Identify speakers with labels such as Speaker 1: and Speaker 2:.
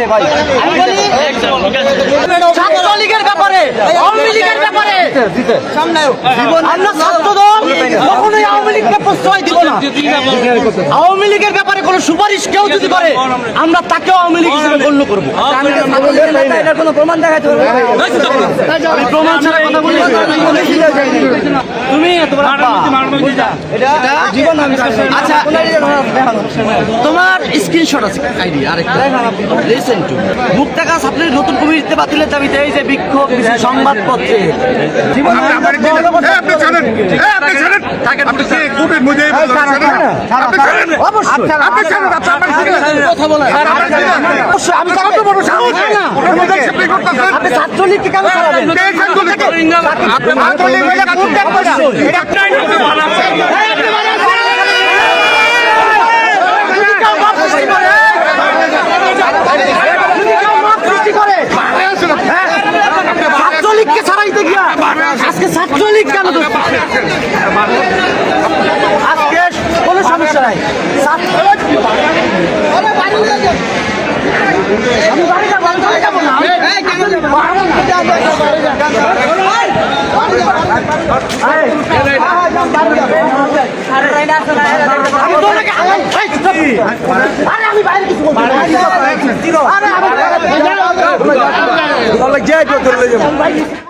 Speaker 1: দিতে ভাই।
Speaker 2: ছাত্রলীগের ব্যাপারে আওয়ামী লীগের ব্যাপারে। আমরা ছাত্রদল কখনোই আওয়ামী লীগকে প্রশ্রয় দিব না। আওয়ামী লীগের ব্যাপারে কোনো সুপারিশ কেউ যদি করে আমরা তাকেও আওয়ামী লীগ হিসেবে গণ্য করব।
Speaker 1: কোনো প্রমাণ দেখাতে
Speaker 2: প্রমাণ ছাড়া কথা বলি তুমি তোমার স্ক্রিনশট আছে আইডি আরেকটা। লিসেন টু মুক্তাকা ছাত্রের নতুন কমিটিতে বাতিলের দাবিতে এই যে বিক্ষোভ সংবাদপত্রে। জীবন
Speaker 3: আপনি ছাড়েন এই, আপনি ছাড়েন আপনি কি কোর্টের মধ্যে আপনি ছাড়েন
Speaker 2: অবশ্যই
Speaker 3: আপনি ছাড়েন আপনি আমার সাথে
Speaker 2: কথা বলা অবশ্যই আমি
Speaker 3: কত বড় সাহস কোর্টের মধ্যে আপনি করতেছেন
Speaker 2: আপনি ছাত্রলীগকে কেন ছাড়াবেন
Speaker 3: কে ছাত্রলীগ? আপনি ছাত্রলীগ হলে কোর্টের মধ্যে এটা
Speaker 2: ছাত্রলীগকে ছাড়াইতে গিয়া আজকে ছাত্রলীগ কেন দোষ পাচ্ছে? আজকে কোনো সমস্যা নাই আমি বাড়ি যাব, আমি চলে যাব না। আমি- বাইরে কিছু। আরে আমি বাইরে-